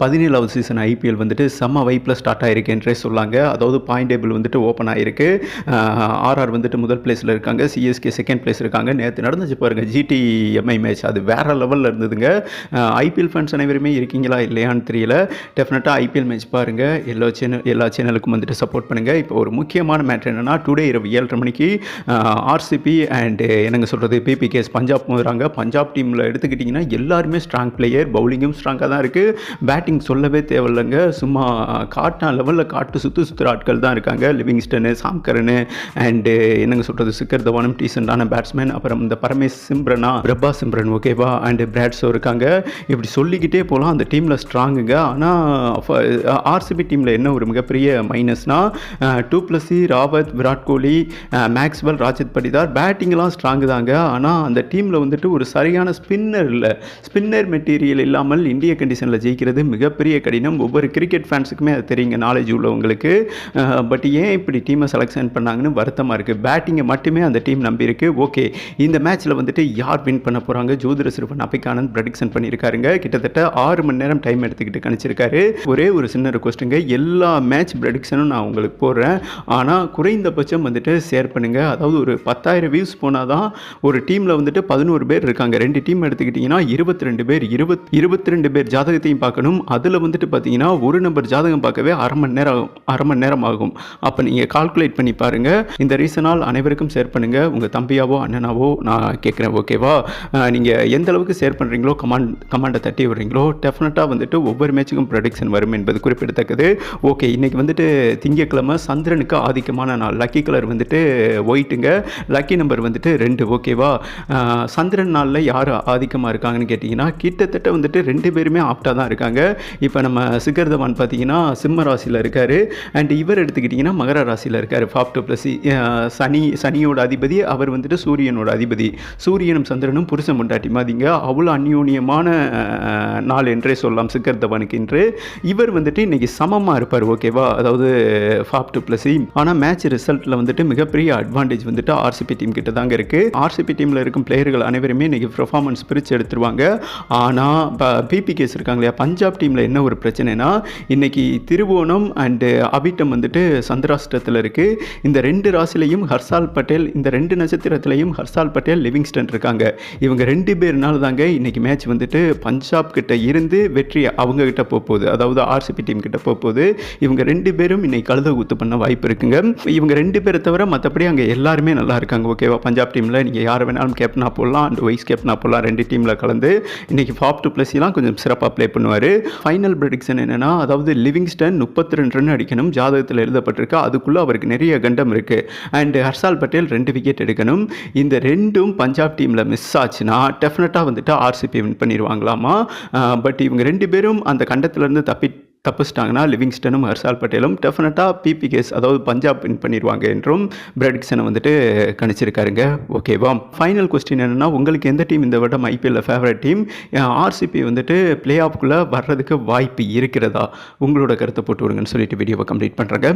பதினேழாவது season IPL வந்துட்டு செம்ம வைப்பில் ஸ்டார்ட் ஆயிருக்கு என்றே சொல்லாங்க. அதாவது பாயிண்ட் டேபிள் வந்துட்டு ஓப்பன் ஆயிருக்கு. ஆர்ஆர் வந்துட்டு முதல் பிளேஸில் இருக்காங்க. சிஎஸ்கே செகண்ட் பிளேஸ் இருக்காங்க. நேற்று நடந்துச்சு பாருங்கள் ஜிடிஎம்ஐ மேட்ச் அது வேறு லெவலில் இருந்ததுங்க. ஐபிஎல் ஃபேன்ஸ் அனைவருமே இருக்கீங்களா இல்லையான்னு தெரியல. டெஃபினட்டாக ஐபிஎல் மேட்ச் பாருங்கள் எல்லா சேனல் எல்லா சேனலுக்கும் வந்துட்டு சப்போர்ட் பண்ணுங்கள் இப்போ ஒரு முக்கியமான மேட்ச் என்னென்னா டுடே இரவு ஏழரை மணிக்கு ஆர்சிபி அண்டு என்னங்க சொல்கிறது பிபிகேஎஸ் பஞ்சாப் போகிறாங்க பஞ்சாப் டீமில் எடுத்துக்கிட்டிங்கன்னா எல்லாருமே ஸ்ட்ராங் பிளேயர் பவுலிங்கும் ஸ்ட்ராங்காக தான் இருக்குது பேட் பேட்டிங் சொல்லவே தேவையில்லைங்க. சும்மா காட்டான லெவலில் காட்டு சுற்று சுற்றுற ஆட்கள் தான் இருக்காங்க. லிவிங்ஸ்டனு சாம்கரனு அண்டு என்னங்க சொல்கிறது சிக்கர் தவானும் டீசெண்டான பேட்ஸ்மேன் அப்புறம் இந்த பரமேஷ் சிம்ரனா பிரபா சிம்ரன் ஓகேவா அண்டு பிராட்ஸோ இருக்காங்க. இப்படி சொல்லிக்கிட்டே போகலாம் அந்த டீமில் ஸ்ட்ராங்குங்க ஆனால் ஆர்சிபி டீமில் என்ன ஒரு மிகப்பெரிய மைனஸ்னால் du Plessis Rawat Virat Kohli Maxwell Rajat Patidar பேட்டிங்லாம் strong தாங்க. ஆனால் அந்த டீமில் வந்துட்டு ஒரு சரியான ஸ்பின்னர் இல்லை. ஸ்பின்னர் மெட்டீரியல் இல்லாமல் இந்திய கண்டிஷனில் ஜெயிக்கிறது மிகப்பெரிய கடினம். ஒவ்வொரு கிரிக்கெட் ஃபேன்ஸுக்குமே அது தெரியுங்க நாலேஜ் உள்ளவங்களுக்கு. பட் ஏன் இப்படி டீமை செலெக்ஷன் பண்ணாங்கன்னு வருத்தமாக இருக்குது பேட்டிங்கை மட்டுமே அந்த டீம் நம்பியிருக்கு ஓகே இந்த மேட்ச்சில் வந்துட்டு யார் வின் பண்ண போகிறாங்க ஜோதிர சிறுவன் அபிகானந்த் ப்ரடிக்ஷன் பண்ணியிருக்காருங்க. கிட்டத்தட்ட ஆறு மணி நேரம் டைம் எடுத்துக்கிட்டு கணிச்சிருக்காரு. ஒரே ஒரு சின்ன ரிக்வஸ்ட்டுங்க எல்லா மேட்ச் ப்ரெடிக்ஷனும் நான் உங்களுக்கு போடுறேன். ஆனால் குறைந்தபட்சம் வந்துட்டு ஷேர் பண்ணுங்கள் அதாவது ஒரு பத்தாயிரம் வியூஸ் போனால் தான் ஒரு டீமில் வந்துட்டு பதினோரு பேர் இருக்காங்க. ரெண்டு டீம் எடுத்துக்கிட்டிங்கன்னா இருபத்தி ரெண்டு பேர் இருபத் இருபத்தி ரெண்டு பேர் ஜாதகத்தையும் பார்க்கணும். அதில் வந்துட்டு பார்த்தீங்கன்னா ஒரு நம்பர் ஜாதகம் பார்க்கவே அரை மணி நேரம் ஆகும் அரை மணி நேரம் ஆகும். அப்போ நீங்கள் கால்குலேட் பண்ணி பாருங்கள் இந்த ரீசனால் அனைவருக்கும் ஷேர் பண்ணுங்கள் உங்கள் தம்பியாவோ அண்ணனாவோ நான் கேட்குறேன் ஓகேவா நீங்கள் எந்த அளவுக்கு ஷேர் பண்ணுறீங்களோ கமாண்ட் கமாண்டை தட்டி விடுறீங்களோ டெஃபினட்டாக வந்துட்டு ஒவ்வொரு மேட்சுக்கும் ப்ரொடிக்ஷன் வரும் என்பது குறிப்பிடத்தக்கது. ஓகே இன்றைக்கி வந்துட்டு திங்கக்கிழமை சந்திரனுக்கு ஆதிக்கமான நாள். லக்கி கலர் வந்துட்டு ஒயிட்டுங்க லக்கி நம்பர் வந்துட்டு ரெண்டு ஓகேவா சந்திரன் நாளில் யார் ஆதிக்கமாக இருக்காங்கன்னு கேட்டிங்கன்னா கிட்டத்தட்ட வந்துட்டு ரெண்டு பேருமே ஆப்டாக தான் இருக்காங்க. இப்போ நம்ம சிகர் தவான் பார்த்தீங்கன்னா சிம்ம ராசியில் இருக்கார். அண்ட் இவர் எடுத்துக்கிட்டிங்கன்னா மகர ராசியில் இருக்கார். ஃபாப் டூ ப்ளஸ் சனி சனியோட அதிபதி அவர் வந்துட்டு சூரியனோட அதிபதி. சூரியனும் சந்திரனும் புருஷன் முண்டாட்டி மாதிங்க அவ்வளோ அந்யோன்யமான நாள் என்றே சொல்லலாம் சிக்கர் தவானுக்கு என்று இவர் வந்துட்டு இன்னைக்கு சமமாக இருப்பார் ஓகேவா அதாவது ஃபாப் டூ ப்ளஸ் ஆனால் மேட்ச் ரிசல்ட்டில் வந்துட்டு மிகப்பெரிய அட்வான்டேஜ் வந்துட்டு ஆர்சிபி டீம் கிட்ட தாங்க இருக்குது ஆர்சிபி டீமில் இருக்கும் பிளேயர்கள் அனைவருமே இன்னைக்கு பெர்ஃபார்மன்ஸ் பிரித்து எடுத்துருவாங்க. ஆனால் இப்போ பிபிகேஸ் இருக்காங்க இல்லையா? பஞ்சாப் டீமில் என்ன ஒரு பிரச்சனைனா இன்றைக்கி திருவோணம் அண்டு அபிட்டம் வந்துட்டு சந்திராஷ்டத்தில் இருக்குது இந்த ரெண்டு ராசிலையும் ஹர்ஷால் பட்டேல் இந்த ரெண்டு நட்சத்திரத்திலையும் ஹர்ஷால் பட்டேல் லிவிங்ஸ்டன் இருக்காங்க. இவங்க ரெண்டு பேர்னால தாங்க இன்றைக்கி மேட்ச் வந்துட்டு பஞ்சாப் கிட்ட இருந்து வெற்றி அவங்கக்கிட்ட போகுது அதாவது ஆர்சிபி டீம் கிட்ட போக போகுது இவங்க ரெண்டு பேரும் இன்னைக்கு கழுத ஊத்து பண்ண வாய்ப்பு இருக்குங்க. இவங்க ரெண்டு பேரை தவிர மற்றபடி அங்கே எல்லாருமே நல்லா இருக்காங்க. ஓகேவா பஞ்சாப் டீமில் நீங்கள் யார் வேணாலும் கேப்டனாக போடலாம். அண்ட் வைஸ் கேப்டனாக போடலாம். ரெண்டு டீமில் கலந்து இன்றைக்கி ஃபாப் டூ ப்ளஸ்லாம் கொஞ்சம் சிறப்பாக ப்ளே பண்ணுவார். ஃபைனல் ப்ரெடிக்ஷன் என்னென்னா அதாவது லிவிங்ஸ்டன் முப்பத்தி ரெண்டு ரன் அடிக்கணும் ஜாதகத்தில் எழுதப்பட்டிருக்கு. அதுக்குள்ளே அவருக்கு நிறைய கண்டம் இருக்குது அண்ட் ஹர்ஷால் பட்டேல் ரெண்டு விக்கெட் எடுக்கணும். இந்த ரெண்டும் பஞ்சாப் டீமில் மிஸ் ஆச்சுன்னா டெஃபினட்டாக வந்துட்டு ஆர்சிபி வின் பண்ணிடுவாங்களாமா? பட் இவங்க ரெண்டு பேரும் அந்த கண்டத்துலேருந்து தப்பி தப்பிச்சிட்டாங்கன்னா லிவிங்ஸ்டனும் ஹர்ஷால் பட்டேலும் டெஃபினட்டாக பிபிகேஸ் அதாவது பஞ்சாப் வின் பண்ணிடுவாங்க என்றும் பிரெடிக்ஷனை வந்துட்டு கணிச்சிருக்காருங்க. ஓகேவா ஃபைனல் கொஸ்டின் என்னென்னா உங்களுக்கு எந்த டீம் இந்த வருடம் ஐபிஎல்ல ஃபேவரட் டீம் ஆர்சிபி வந்துட்டு பிளே ஆஃப்குள்ளே வர்றதுக்கு வாய்ப்பு இருக்கிறதா? உங்களோட கருத்தை போட்டு விடுங்கன்னு சொல்லிட்டு வீடியோவை கம்ப்ளீட் பண்ணுறேங்க